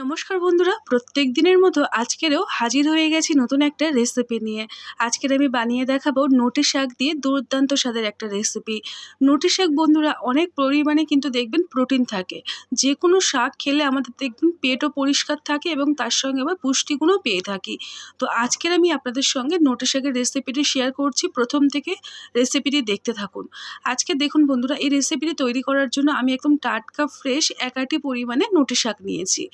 নমস্কার বন্ধুরা, প্রত্যেক দিনের মতো আজকেরও হাজির হয়ে গেছি নতুন একটা রেসিপি নিয়ে। আজকের আমি বানিয়ে দেখাবো নোটে শাক দিয়ে দুর্দান্ত স্বাদের একটা রেসিপি নোটে শাক বন্ধুরা, অনেক পরিমাণে কিন্তু দেখবেন প্রোটিন থাকে। যে কোনো শাক খেলে আমাদের দেখবেন পেটও পরিষ্কার থাকে এবং তার সঙ্গে আবার পুষ্টিগুণও পেয়ে থাকি। তো আজকের আমি আপনাদের সঙ্গে নোটে শাকের রেসিপিটি শেয়ার করছি। প্রথম থেকে রেসিপিটি দেখতে থাকুন। আজকে দেখুন বন্ধুরা, এই রেসিপিটি তৈরি করার জন্য আমি একদম টাটকা ফ্রেশ একাটি পরিমাণে নোটে শাক নিয়েছি।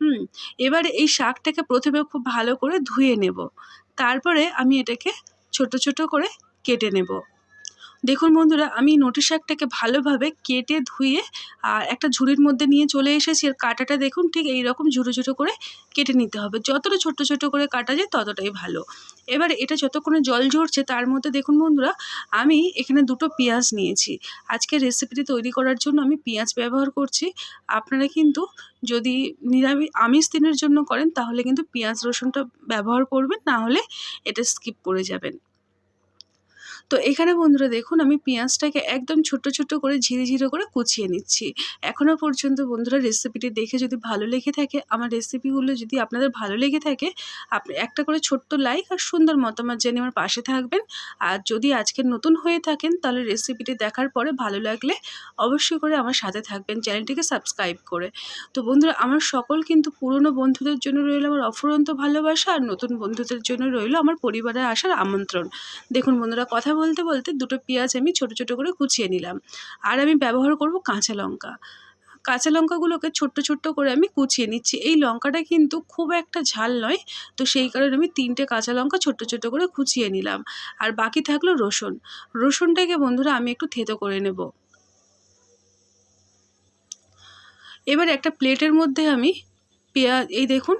হুম, এবারে এই শাকটাকে প্রথমে খুব ভালো করে ধুয়ে নেব। তারপরে আমি এটাকে ছোটো ছোটো করে কেটে নেব। দেখুন বন্ধুরা, আমি নোটি শাকটাকে ভালোভাবে কেটে ধুয়ে, আর একটা ঝুড়ির মধ্যে নিয়ে চলে এসেছি। আর কাটাটা দেখুন, ঠিক এই রকম ঝুড়ো ঝুড়ো করে কেটে নিতে হবে। যতটা ছোট ছোট করে কাটা যায়, ততটাই ভালো। এবার এটা যতক্ষণে জল ঝরছে, তার মধ্যে দেখুন বন্ধুরা, আমি এখানে দুটো পেঁয়াজ নিয়েছি। আজকে রেসিপিটি তৈরি করার জন্য আমি পেঁয়াজ ব্যবহার করছি। আপনারা কিন্তু যদি নিরামিষ আমিষ দিনের জন্য করেন, তাহলে কিন্তু পেঁয়াজ রসুনটা ব্যবহার করবেন, না হলে এটা স্কিপ করে যাবেন। তো এখানে বন্ধুরা দেখুন, আমি পেঁয়াজটাকে একদম ছোট ছোট করে ঝিরে ঝিরে করে কুচিয়ে নিচ্ছি। এখনও পর্যন্ত বন্ধুরা রেসিপিটি দেখে যদি ভালো লেগে থাকে, আমার রেসিপিগুলো যদি আপনাদের ভালো লেগে থাকে, আপনি একটা করে ছোট্ট লাইক আর সুন্দর মতামত জেনে আমার পাশে থাকবেন। আর যদি আজকে নতুন হয়ে থাকেন, তাহলে রেসিপিটি দেখার পরে ভালো লাগলে অবশ্যই করে আমার সাথে থাকবেন, চ্যানেলটিকে সাবস্ক্রাইব করে। তো বন্ধুরা, আমার সকল কিন্তু পুরনো বন্ধুদের জন্য রইল আমার অফুরন্ত ভালোবাসা, আর নতুন বন্ধুদের জন্য রইল আমার পরিবারে আসার আমন্ত্রণ। দেখুন বন্ধুরা, কথা বলতে বলতে দুটো পেঁয়াজ আমি ছোট ছোট করে কুচিয়ে নিলাম। আর আমি ব্যবহার করব কাঁচা লঙ্কা। কাঁচা লঙ্কাগুলোকে ছোট্ট ছোট্ট করে আমি কুচিয়ে নিচ্ছি। এই লঙ্কাটা কিন্তু খুব একটা ঝাল নয়, তো সেই কারণে আমি তিনটে কাঁচা লঙ্কা ছোট্ট ছোট্ট করে কুচিয়ে নিলাম। আর বাকি থাকল রসুন। রসুনটাকে বন্ধুরা আমি একটু থেতো করে নেব। এবার একটা প্লেটের মধ্যে আমি পেঁয়াজ, এই দেখুন,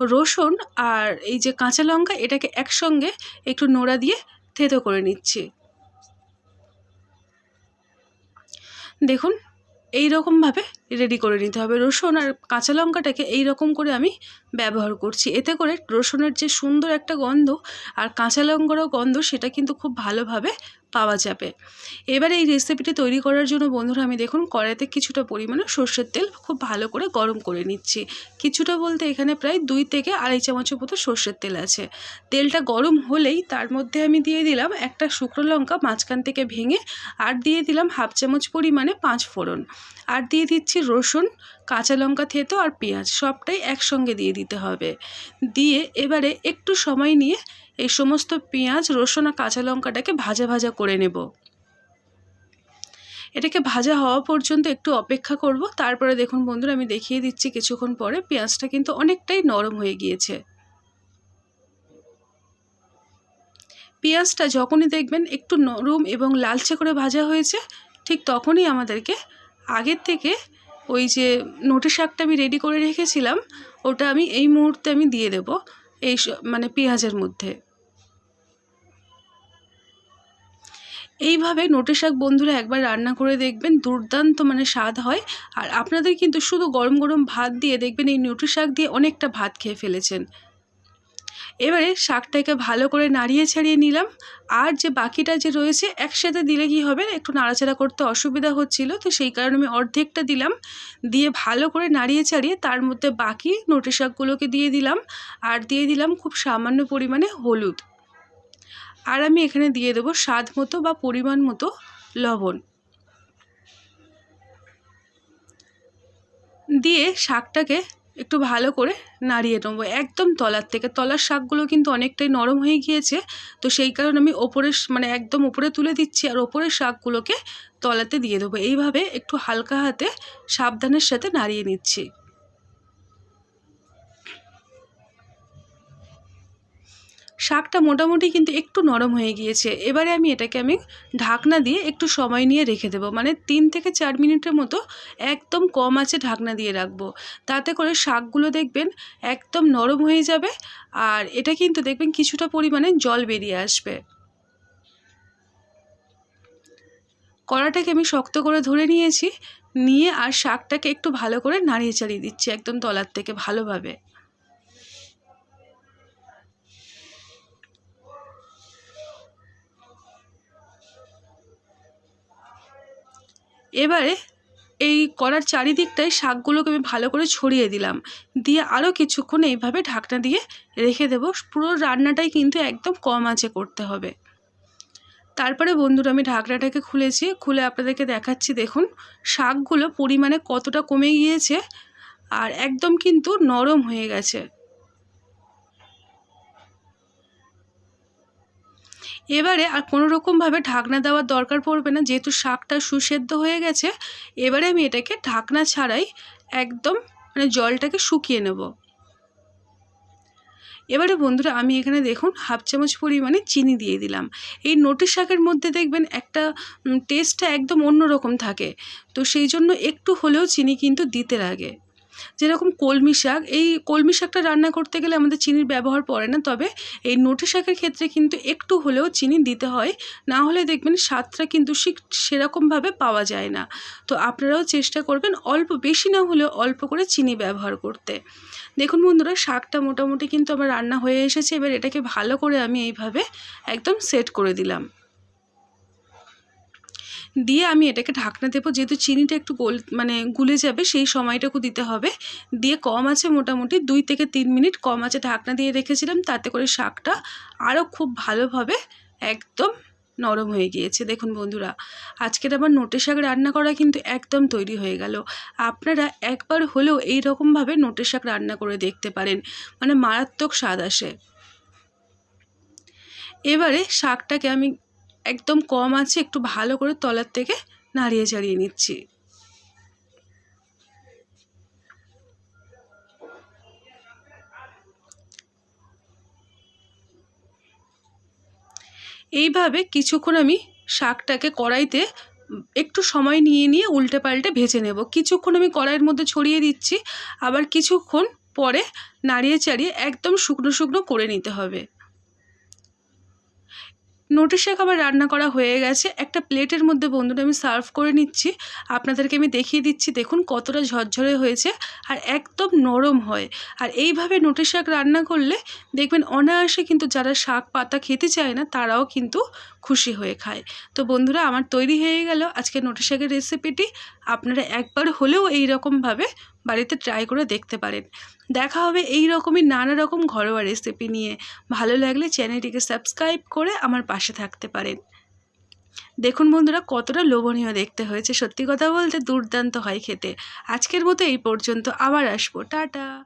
রসুন আর এই যে কাঁচা লঙ্কা, এটাকে একসঙ্গে একটু নোড়া দিয়ে থেতো করে নিচ্ছি। দেখুন এই রকমভাবে রেডি করে নিতে হবে। রসুন আর কাঁচা লঙ্কাটাকে এই রকম করে আমি ব্যবহার করছি। এতে করে রসুনের যে সুন্দর একটা গন্ধ আর কাঁচা লঙ্কারও গন্ধ সেটা কিন্তু খুব ভালোভাবে পাওয়া যাবে। এবার এই রেসিপিটি তৈরি করার জন্য বন্ধুরা আমি দেখুন কড়াইতে কিছুটা পরিমাণে সর্ষের তেল খুব ভালো করে গরম করে নিচ্ছি। কিছুটা বলতে এখানে প্রায় দুই থেকে আড়াই চামচের মতো সর্ষের তেল আছে। তেলটা গরম হলেই তার মধ্যে আমি দিয়ে দিলাম একটা শুকনো লঙ্কা মাঝখান থেকে ভেঙে আর দিয়ে দিলাম হাফ চামচ পরিমাণে পাঁচ ফোড়ন। আর দিয়ে দিচ্ছি রসুন, কাঁচা লঙ্কা, থেতো আর পেঁয়াজ সবটাই একসঙ্গে দিয়ে দিতে হবে। দিয়ে এবারে একটু সময় নিয়ে এই সমস্ত পেঁয়াজ, রসুন আর কাঁচা লঙ্কাটাকে ভাজা ভাজা করে নেব। এটাকে ভাজা হওয়া পর্যন্ত একটু অপেক্ষা করব। তারপরে দেখুন বন্ধুরা, আমি দেখিয়ে দিচ্ছি কিছুক্ষণ পরে পেঁয়াজটা কিন্তু অনেকটাই নরম হয়ে গিয়েছে। পেঁয়াজটা যখনই দেখবেন একটু নরম এবং লালচে করে ভাজা হয়েছে, ঠিক তখনই আমাদেরকে আগের থেকে ওই যে নোটে শাকটা আমি রেডি করে রেখেছিলাম, ওটা আমি এই মুহূর্তে আমি দিয়ে দেব, এই মানে পেঁয়াজের মধ্যে। এইভাবে নোটে শাক বন্ধুরা একবার রান্না করে দেখবেন, দুর্দান্ত মানে স্বাদ হয়। আর আপনাদের কিন্তু শুধু গরম গরম ভাত দিয়ে দেখবেন এই নোটে শাক দিয়ে অনেকটা ভাত খেয়ে ফেলেছেন। এবারে শাকটাকে ভালো করে নাড়িয়ে ছাড়িয়ে নিলাম। আর যে বাকিটা যে রয়েছে একসাথে দিলে কি হবে? একটু নাড়াচাড়া করতে অসুবিধা হচ্ছিল, তো সেই কারণে আমি অর্ধেকটা দিলাম। দিয়ে ভালো করে নাড়িয়ে ছাড়িয়ে তার মধ্যে বাকি নোটে শাকগুলোকে দিয়ে দিলাম। আর দিয়ে দিলাম খুব সামান্য পরিমাণে হলুদ। আর আমি এখানে দিয়ে দেবো স্বাদ মতো বা পরিমাণ মতো লবণ। দিয়ে শাকটাকে একটু ভালো করে নাড়িয়ে নেব। একদম তলার থেকে। তলার শাকগুলো কিন্তু অনেকটাই নরম হয়ে গিয়েছে। তো সেই কারণে আমি ওপরের মানে একদম উপরে তুলে দিচ্ছি আর ওপরের শাকগুলোকে তলাতে দিয়ে দেবো। এইভাবে একটু হালকা হাতে সাবধানের সাথে নাড়িয়ে নিচ্ছি। শাকটা মোটামুটি কিন্তু একটু নরম হয়ে গিয়েছে। এবারে আমি এটাকে আমি ঢাকনা দিয়ে একটু সময় নিয়ে রেখে দেবো। মানে তিন থেকে চার মিনিটের মতো একদম কম আছে ঢাকনা দিয়ে রাখব। তাতে করে শাকগুলো দেখবেন একদম নরম হয়ে যাবে আর এটা কিন্তু দেখবেন কিছুটা পরিমাণে জল বেরিয়ে আসবে। কড়াটাকে আমি শক্ত করে ধরে নিয়েছি। নিয়ে আর শাকটাকে একটু ভালো করে নাড়িয়ে চাড়িয়ে দিচ্ছি একদম তলার থেকে ভালোভাবে। এবারে এই কড়ার চারিদিকটায় শাকগুলোকে আমি ভালো করে ছড়িয়ে দিলাম। দিয়ে আরও কিছুক্ষণ এইভাবে ঢাকনা দিয়ে রেখে দেবো। পুরো রান্নাটাই কিন্তু একদম কম আঁচে করতে হবে। তারপরে বন্ধুরা, আমি ঢাকনাটাকে খুলেছি। খুলে আপনাদেরকে দেখাচ্ছি, দেখুন শাকগুলো পরিমাণে কতটা কমে গিয়েছে। আর একদম কিন্তু নরম হয়ে গেছে। এবারে আর কোনো রকমভাবে ঢাকনা দেওয়ার দরকার পড়বে না। যেহেতু শাকটা সুসেদ্ধ হয়ে গেছে, এবারে আমি এটাকে ঢাকনা ছাড়াই একদম মানে জলটাকে শুকিয়ে নেব। এবারে বন্ধুরা, আমি এখানে দেখুন হাফ চামচ পরিমাণে চিনি দিয়ে দিলাম। এই নোটের শাকের মধ্যে দেখবেন একটা টেস্টটা একদম অন্যরকম থাকে। তো সেই জন্য একটু হলেও চিনি কিন্তু দিতে লাগে। যেরকম কলমি শাক, এই কলমি শাকটা রান্না করতে গেলে আমাদের চিনির ব্যবহার পড়ে না, তবে এই নোটে শাকের ক্ষেত্রে কিন্তু একটু হলেও চিনি দিতে হয়, না হলে দেখবেন স্বাদটা কিন্তু সেরকমভাবে পাওয়া যায় না। তো আপনারাও চেষ্টা করবেন অল্প, বেশি না হলেও অল্প করে চিনি ব্যবহার করতে। দেখুন বন্ধুরা, শাকটা মোটামুটি কিন্তু আমার রান্না হয়ে এসেছে, এবার এটাকে ভালো করে আমি এইভাবে একদম সেট করে দিলাম। দিয়ে আমি এটাকে ঢাকনা দেবো। যেহেতু চিনিটা একটু গোল মানে গুলে যাবে, সেই সময়টুকু দিতে হবে। দিয়ে কম আছে মোটামুটি দুই থেকে তিন মিনিট কম আছে ঢাকনা দিয়ে রেখেছিলাম, তাতে করে শাকটা আরও খুব ভালোভাবে একদম নরম হয়ে গিয়েছে। দেখুন বন্ধুরা, আজকের আমার নোটে শাক রান্না করা কিন্তু একদম তৈরি হয়ে গেল। আপনারা একবার হলেও এই রকমভাবে নোটে শাক রান্না করে দেখতে পারেন মানে মারাত্মক স্বাদ আসে। এবারে শাকটাকে আমি একদম কম আছে, একটু ভালো করে তলার থেকে নাড়িয়ে চাড়িয়ে নিচ্ছি। এইভাবে কিছুক্ষণ আমি শাকটাকে কড়াইতে একটু সময় নিয়ে নিয়ে উল্টে পাল্টে ভেজে নেব। কিছুক্ষণ আমি কড়াইয়ের মধ্যে ছড়িয়ে দিচ্ছি, আবার কিছুক্ষণ পরে নাড়িয়ে চাড়িয়ে একদম শুকনো শুকনো করে নিতে হবে। নোটের শাক আবার রান্না করা হয়ে গেছে। একটা প্লেটের মধ্যে বন্ধুরা আমি সার্ভ করে নিচ্ছি। আপনাদেরকে আমি দেখিয়ে দিচ্ছি, দেখুন কতটা ঝরঝরে হয়েছে আর একদম নরম হয়। আর এইভাবে নোটের শাক রান্না করলে দেখবেন অনায়াসে কিন্তু যারা শাক পাতা খেতে চায় না, তারাও কিন্তু খুশি হয়ে খায়। তো বন্ধুরা, আমার তৈরি হয়ে গেল আজকে নোটের শাকের রেসিপিটি আপনারা একবার হলেও এই রকমভাবে বাড়িতে ট্রাই করে দেখতে পারেন। দেখা হবে এই রকমই নানা রকম ঘরোয়া রেসিপি নিয়ে। ভালো লাগলে চ্যানেলটিকে সাবস্ক্রাইব করে আমার পাশে থাকতে পারেন। দেখুন বন্ধুরা, কতটা লোভনীয় দেখতে হয়েছে। সত্যি কথা বলতে দুর্দান্ত হয় খেতে। আজকের মতো এই পর্যন্ত, আবার আসব। টাটা!